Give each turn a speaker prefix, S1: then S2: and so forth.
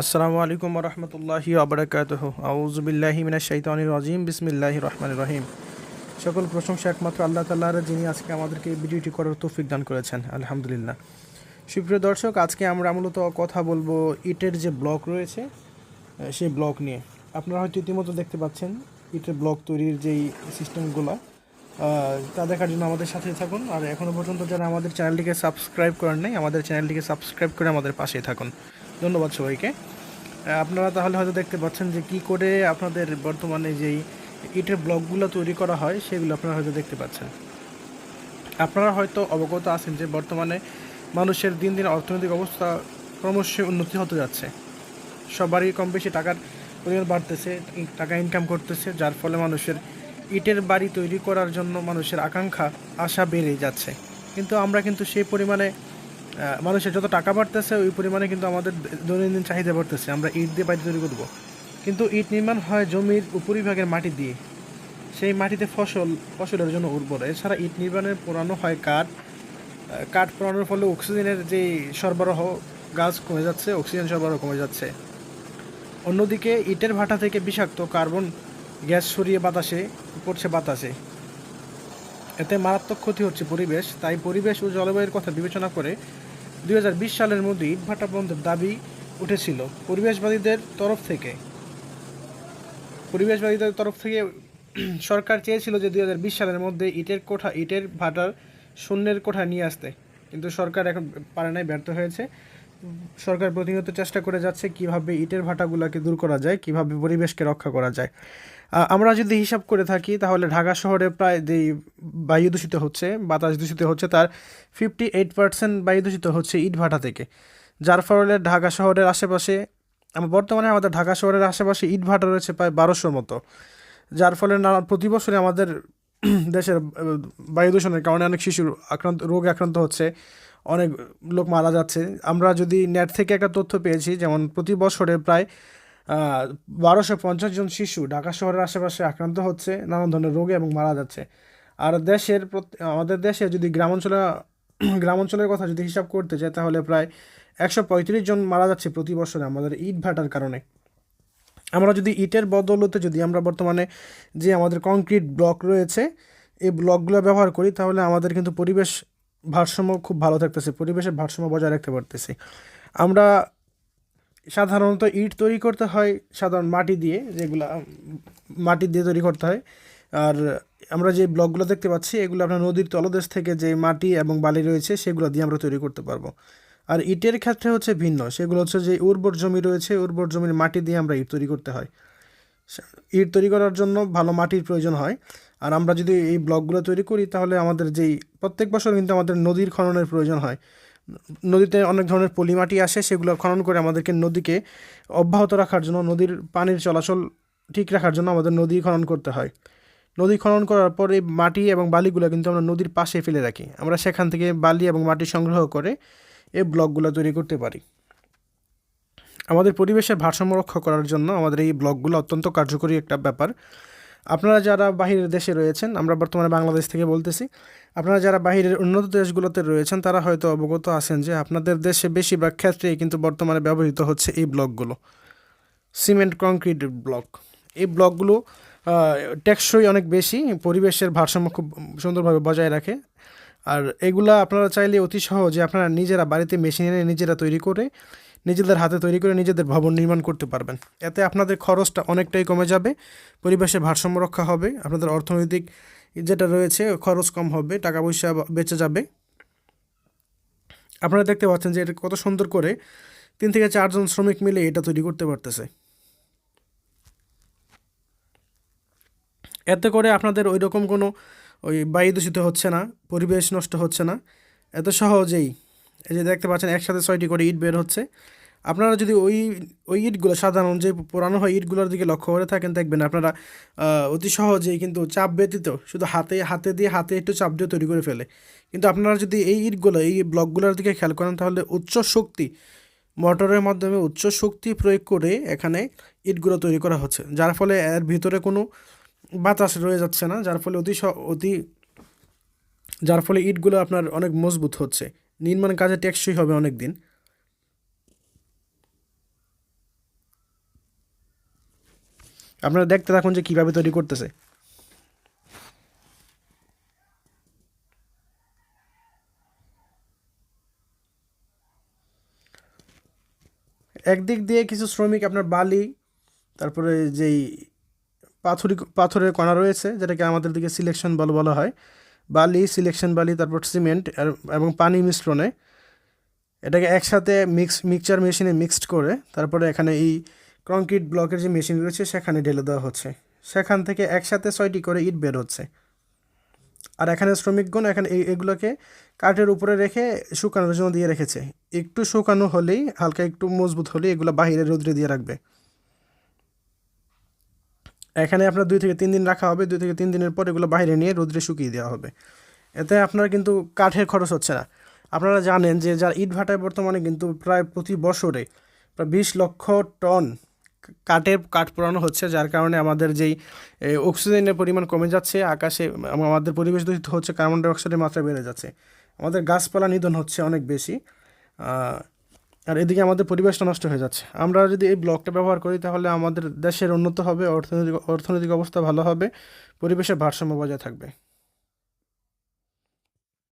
S1: আসসালামু আলাইকুম রহমতুল্লাহি আবরাকাতহ আউজুবিল্লাহি মিনাশ শাইতানির রাজিম। বিসমিল্লাহি রহমানির রহিম। সকল প্রশংসা একমাত্র আল্লাহ তাল্লাহর যিনি আজকে আমাদেরকে এই ভিডিওটি করার তৌফিক দান করেছেন। আলহামদুলিল্লাহ। সুপ্রিয় দর্শক, আজকে আমরা মূলত কথা বলব ইটের যে ব্লক রয়েছে সেই ব্লক নিয়ে। আপনারা হয়তো ইতিমধ্যে দেখতে পাচ্ছেন, ইটের ব্লক তৈরির যেই সিস্টেমগুলো তা দেখার জন্য আমাদের সাথে থাকুন। আর এখনও পর্যন্ত যারা আমাদের চ্যানেলটিকে সাবস্ক্রাইব করেন নাই, আমাদের চ্যানেলটিকে সাবস্ক্রাইব করে আমাদের পাশেই থাকুন। ধন্যবাদ সবাইকে। আপনারা তাহলে হয়তো দেখতে পাচ্ছেন যে কি করে আপনাদের বর্তমানে যেই ইটের ব্লকগুলো তৈরি করা হয়, সেগুলো আপনারা হয়তো দেখতে পাচ্ছেন। আপনারা হয়তো অবগত আছেন যে বর্তমানে মানুষের দিন দিন অর্থনৈতিক অবস্থা ক্রমশ উন্নতি হতে যাচ্ছে। সবারই কম বেশি টাকার পরিমাণ বাড়তেছে টাকা ইনকাম করতেছে, যার ফলে মানুষের ইটের বাড়ি তৈরি করার জন্য মানুষের আকাঙ্ক্ষা, আশা বেড়ে যাচ্ছে। কিন্তু আমরা কিন্তু সেই পরিমাণে মানুষের যত টাকা বাড়তেছে, ওই পরিমাণে কিন্তু আমাদের দৈনন্দিন চাহিদা বাড়তেছে। আমরা ইট দিয়ে বাড়ি তৈরি করব। কিন্তু ইট নির্মাণ হয় জমির উপরিভাগের মাটি দিয়ে। সেই মাটিতে ফসল, ফসলের জন্য উর্বর। এছাড়া ইট নির্মাণের পোড়ানো হয় কাঠ। কাঠ পোড়ানোর ফলে অক্সিজেনের যে সরবরাহ গাছ কমে যাচ্ছে, অক্সিজেন সরবরাহ কমে যাচ্ছে। অন্যদিকে ইটের ভাটা থেকে বিষাক্ত কার্বন গ্যাস সরিয়ে বাতাসে, পড়ছে বাতাসে। এতে মারাত্মক ক্ষতি হচ্ছে পরিবেশ, তাই পরিবেশ ও জলবায়ুর কথা বিবেচনা করে দু হাজার বিশ সালের মধ্যে ইট ভাটা বন্ধের দাবি উঠেছিল পরিবেশবাদীদের তরফ থেকে। পরিবেশবাদীদের তরফ থেকে সরকার চেয়েছিল যে দুই হাজার বিশ সালের মধ্যে ইটের কোঠা, ইটের ভাটার শূন্যের কোঠা নিয়ে আসতে। কিন্তু সরকার এখন পারে নাই ব্যর্থ হয়েছে। সরকার প্রতিনিয়ত চেষ্টা করে যাচ্ছে কীভাবে ইটের ভাটাগুলোকে দূর করা যায়, কীভাবে পরিবেশকে রক্ষা করা যায়। আমরা যদি হিসাব করে থাকি, তাহলে ঢাকা শহরে প্রায় যেই বায়ু দূষিত হচ্ছে, বাতাস দূষিত হচ্ছে, তার ফিফটি এইট পার্সেন্ট বায়ু দূষিত হচ্ছে ইট ভাটা থেকে। যার ফলে ঢাকা শহরের আশেপাশে বর্তমানে আমাদের ঢাকা শহরের আশেপাশে ইট ভাটা রয়েছে প্রায় বারোশোর মতো। যার ফলে নানা, প্রতি বছরে আমাদের দেশের বায়ু দূষণের কারণে অনেক শিশুর আক্রান্ত, রোগে আক্রান্ত হচ্ছে। অনেক লোক মারা যাচ্ছে। আমরা যদি নেট থেকে একটা তথ্য পেয়েছি, যেমন প্রতি বছরে প্রায় বারোশো পঞ্চাশ জন শিশু ঢাকা শহরের আশেপাশে আক্রান্ত হচ্ছে, নানান ধরনের রোগে এবং মারা যাচ্ছে। আর দেশের আমাদের দেশে যদি গ্রামাঞ্চলে, গ্রামাঞ্চলের কথা যদি হিসাব করতে চাই তাহলে প্রায় একশো পঁয়ত্রিশ জন মারা যাচ্ছে প্রতি বছরে আমাদের ইট ভাটার কারণে। আমরা যদি ইটের বদৌলতে যদি আমরা বর্তমানে যে আমাদের কংক্রিট ব্লক রয়েছে, এই ব্লকগুলো ব্যবহার করি, তাহলে আমাদের কিন্তু পরিবেশ ভারসাম্য খুব ভালো থাকতেছে, পরিবেশের ভারসাম্য বজায় রাখতে পারতেছি। আমরা সাধারণত ইট তৈরি করতে হয় সাধারণ মাটি দিয়ে, যেগুলা মাটি দিয়ে তৈরি করতে হয়। আর আমরা যে ব্লকগুলো দেখতে পাচ্ছি, এগুলো আপনার নদীর তলদেশ থেকে যে মাটি এবং বালি রয়েছে, সেগুলো দিয়ে আমরা তৈরি করতে পারব। আর ইটের ক্ষেত্রে হচ্ছে ভিন্ন, সেগুলো হচ্ছে যে উর্বর জমি রয়েছে, উর্বর জমির মাটি দিয়ে আমরা ইট তৈরি করতে হয়। ইট তৈরি করার জন্য ভালো মাটির প্রয়োজন হয়। আর আমরা যদি এই ব্লকগুলো তৈরি করি, তাহলে আমাদের যেই প্রত্যেক বছর কিন্তু আমাদের নদীর খননের প্রয়োজন হয়। নদীতে অনেক ধরনের পলিমাটি আসে, সেগুলো খনন করে আমাদেরকে নদীকে অব্যাহত রাখার জন্য, নদীর পানির চলাচল ঠিক রাখার জন্য আমাদের নদী খনন করতে হয়। নদী খনন করার পর এই মাটি এবং বালিগুলো কিন্তু আমরা নদীর পাশে ফেলে রাখি। আমরা সেখান থেকে বালি এবং মাটি সংগ্রহ করে এই ব্লকগুলো তৈরি করতে পারি। আমাদের পরিবেশের ভারসাম্য রক্ষা করার জন্য আমাদের এই ব্লকগুলো অত্যন্ত কার্যকরী একটা ব্যাপার। আপনারা যারা বাহিরের দেশে রয়েছেন, আমরা বর্তমানে বাংলাদেশ থেকে বলতেছি, আপনারা যারা বাহিরের উন্নত দেশগুলোতে রয়েছেন, তারা হয়তো অবগত আছেন যে আপনাদের দেশে বেশিরভাগ ক্ষেত্রেই কিন্তু বর্তমানে ব্যবহৃত হচ্ছে এই ব্লকগুলো। Cement, concrete block. এই ব্লকগুলো টেকসই অনেক বেশি, পরিবেশের ভারসাম্য খুব সুন্দরভাবে বজায় রাখে। আর এগুলা আপনারা চাইলে অতি সহজে আপনারা নিজেরা বাড়িতে মেশিন এনে নিজেরা তৈরি করে নিজেদের হাতে তৈরি করে নিজেদের ভবন নির্মাণ করতে পারবেন। এতে আপনাদের খরচটা অনেকটাই কমে যাবে, পরিবেশের ভারসাম্য রক্ষা হবে, আপনাদের অর্থনৈতিক যেটা রয়েছে খরচ কম হবে টাকা পয়সা বেঁচে যাবে। আপনারা দেখতে পাচ্ছেন যে এটা কত সুন্দর করে তিন থেকে চারজন শ্রমিক মিলে এটা তৈরি করতে পারতেছে। এতে করে আপনাদের ওই রকম কোনো ওই বায়ু দূষিত হচ্ছে না, পরিবেশ নষ্ট হচ্ছে না। এত সহজেই এই যে দেখতে পাচ্ছেন, একসাথে ছয়টি করে ইট বের হচ্ছে। আপনারা যদি ওই ওই ইটগুলো সাধারণ যে পুরানো হয় ইটগুলোর দিকে লক্ষ্য করে থাকেন, দেখবেন আপনারা অতি সহজেই কিন্তু চাপ ব্যতীত শুধু হাতে হাতে দিয়ে হাতে একটু চাপ দিয়ে তৈরি করে ফেলে। কিন্তু আপনারা যদি এই ইটগুলো, এই ব্লকগুলোর দিকে খেয়াল করেন, তাহলে উচ্চ শক্তি, মোটরের মাধ্যমে উচ্চ শক্তি প্রয়োগ করে এখানে ইটগুলো তৈরি করা হচ্ছে। যার ফলে এর ভিতরে কোনো বাতাস রয়ে যাচ্ছে না, যার ফলে অতি অতি, যার ফলে ইটগুলো আপনার অনেক মজবুত হচ্ছে। নির্মাণ কাজে টেকসই হবে অনেক দিন আপনারা দেখতে থাকুন যে কীভাবে তৈরি করতেছে। একদিক দিয়ে কিছু শ্রমিক আপনার বালি, তারপরে যেই পাথরি, পাথরের কণা রয়েছে, যেটাকে আমাদের দিকে সিলেকশন বল বলা হয় বালি, সিলেকশন বালি, তারপর সিমেন্ট এবং পানি মিশ্রণে এটাকে একসাথে মিক্স, মিক্সচার মেশিনে মিক্সড করে তারপরে এখানে এই কংক্রিট ব্লকের যে মেশিন রয়েছে, সেখানে ঢেলে দেওয়া হচ্ছে। সেখান থেকে একসাথে ছয়টি করে ইট বের হচ্ছে। আর এখানে শ্রমিকগণ এখানে এগুলোকে কাঠের উপরে রেখে শুকানোর জন্য দিয়ে রেখেছে। একটু শুকানো হলেই, হালকা একটু মজবুত হলেই এগুলো বাইরে রোদ্রে দিয়ে রাখবে। এখানে আপনার দুই থেকে তিন দিন রাখা হবে, দুই থেকে তিন দিনের পর এগুলো বাইরে নিয়ে রোদ্রে শুকিয়ে দেওয়া হবে। এতে আপনার কিন্তু কাঠের খরচ হচ্ছে না। আপনারা জানেন যে যার ইট ভাটায় বর্তমানে কিন্তু প্রায় প্রতি বছরে প্রায় বিশ লক্ষ টন কাঠের কাঠ পোড়ানো হচ্ছে, যার কারণে আমাদের যেই অক্সিজেনের পরিমাণ কমে যাচ্ছে, আকাশে আমাদের পরিবেশ দূষিত হচ্ছে, কার্বন ডাইঅক্সাইডের মাত্রা বেড়ে যাচ্ছে। আমাদের গাছপালা নিধন হচ্ছে অনেক বেশি। আর এদিকে আমাদের পরিবেশটা নষ্ট হয়ে যাচ্ছে। আমরা যদি এই ব্লকটা ব্যবহার করি, তাহলে আমাদের দেশের উন্নত হবে, অর্থনৈতিক অর্থনৈতিক অবস্থা ভালো হবে, পরিবেশের ভারসাম্য বজায় থাকবে।